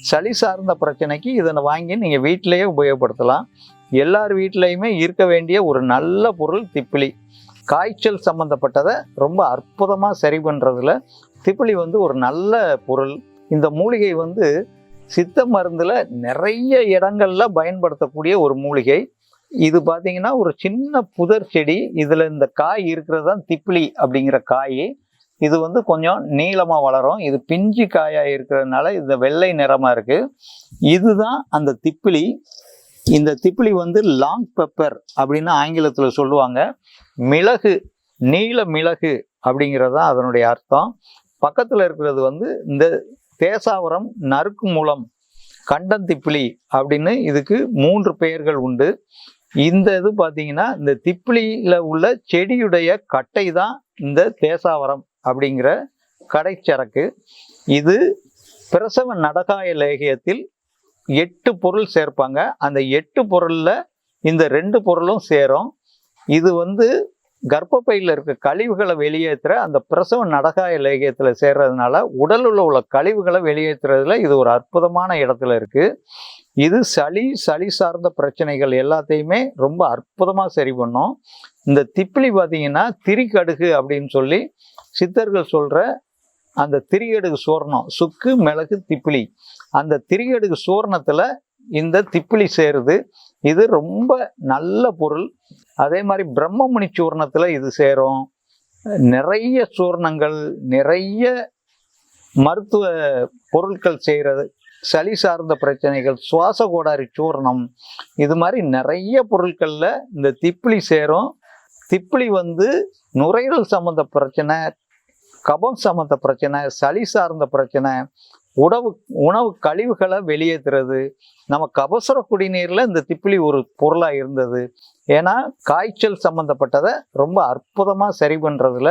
சளி சார்ந்த பிரச்சனைக்கு இதை வாங்கி நீங்கள் வீட்டிலேயே உபயோகப்படுத்தலாம். எல்லார் வீட்லேயுமே இருக்க வேண்டிய ஒரு நல்ல பொருள் திப்பிலி. காய்ச்சல் சம்மந்தப்பட்டதை ரொம்ப அற்புதமாக சரி பண்ணுறதுல திப்பிலி வந்து ஒரு நல்ல பொருள். இந்த மூலிகை வந்து சித்த மருந்தில் நிறைய இடங்களில் பயன்படுத்தக்கூடிய ஒரு மூலிகை. இது பார்த்தீங்கன்னா ஒரு சின்ன புதர் செடி இதில் இந்த காய் இருக்கிறது தான் திப்பிலி அப்படிங்கிற காய். இது வந்து கொஞ்சம் நீளமாக வளரும். இது பிஞ்சு காயாக இருக்கிறதுனால இந்த வெள்ளை நிறமாக இருக்குது இதுதான் அந்த திப்பிலி. இந்த திப்பிலி வந்து லாங் பெப்பர் அப்படின்னு ஆங்கிலத்தில் சொல்லுவாங்க. மிளகு நீல மிளகு அப்படிங்கிறது தான் அதனுடைய அர்த்தம். பக்கத்தில் இருக்கிறது வந்து இந்த தேசாவரம் நறுக்கு மூலம் கண்டந்திப்பிலி அப்படின்னு இதுக்கு மூன்று பெயர்கள் உண்டு. இந்த இது பார்த்தீங்கன்னா இந்த திப்பிலியில் உள்ள செடியுடைய கட்டை தான் இந்த தேசாவரம். அப்படிங்கிற கடைச்சரக்கு. இது பிரசவ நடகாய லேகியத்தில் எட்டு பொருள் சேர்ப்பாங்க. அந்த எட்டு பொருளில் இந்த ரெண்டு பொருளும் சேரும். இது வந்து கர்ப்பப்பையில் இருக்க கழிவுகளை வெளியேற்றுற அந்த பிரசவ நடகாய லேகியத்தில் சேர்றதுனால உடலில் உள்ள கழிவுகளை வெளியேற்றுறதுல இது ஒரு அற்புதமான இடத்துல இருக்குது இது சளி சளி சார்ந்த பிரச்சனைகள் எல்லாத்தையுமே ரொம்ப அற்புதமாக சரி பண்ணும். இந்த திப்பிலி பார்த்தீங்கன்னா திரிக்கடுகு அப்படின்னு சொல்லி சித்தர்கள் சொல்கிற அந்த திரியடுகு சூர்ணம் சுக்கு மிளகு திப்பிலி. அந்த திரியடுகு சூர்ணத்தில் இந்த திப்பிலி சேருது. இது ரொம்ப நல்ல பொருள். அதே மாதிரி பிரம்மமணி சூர்ணத்தில் இது சேரும். நிறைய சூர்ணங்கள் நிறைய மருத்துவ பொருட்கள் செய்கிறது சளி சார்ந்த பிரச்சனைகள் சுவாச கோடாரி சூர்ணம் இது மாதிரி நிறைய பொருட்களில் இந்த திப்பிலி சேரும். திப்பிலி வந்து நுரையீரல் சம்மந்த பிரச்சனை கபம் சம்மந்த பிரச்சனை சளி சார்ந்த பிரச்சனை உணவு உணவு கழிவுகளை வெளியேற்றுறது நம்ம அவசர குடிநீரில் இந்த திப்பிலி ஒரு பொருளாக இருந்தது. ஏன்னா காய்ச்சல் சம்மந்தப்பட்டதை ரொம்ப அற்புதமாக சரி பண்ணுறதுல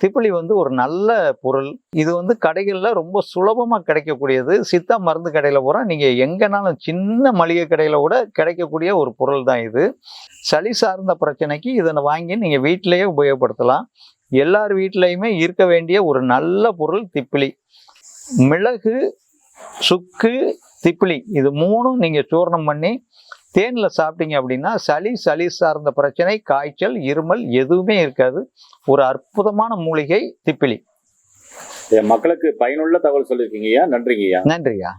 திப்பிலி வந்து ஒரு நல்ல பொருள். இது வந்து கடைகளில் ரொம்ப சுலபமாக கிடைக்கக்கூடியது. சித்தா மருந்து கடையில் போகிறோம் நீங்கள் எங்கேனாலும் சின்ன மளிகை கடையில் கூட கிடைக்கக்கூடிய ஒரு பொருள் தான் இது. சளி சார்ந்த பிரச்சனைக்கு இதை வாங்கி நீங்கள் வீட்டிலேயே உபயோகப்படுத்தலாம். எல்லார் வீட்லேயுமே இருக்க வேண்டிய ஒரு நல்ல பொருள் திப்பிலி. மிளகு சுக்கு திப்பிலி இது மூணும் நீங்கள் சூர்ணம் பண்ணி தேனில் சாப்பிட்டீங்க அப்படின்னா சளி சளி சார்ந்த பிரச்சனை காய்ச்சல் இருமல் எதுவுமே இருக்காது. ஒரு அற்புதமான மூலிகை திப்பிலி. மக்களுக்கு பயனுள்ள தகவல் சொல்லியிருக்கீங்கய்யா நன்றிங்கய்யா நன்றியா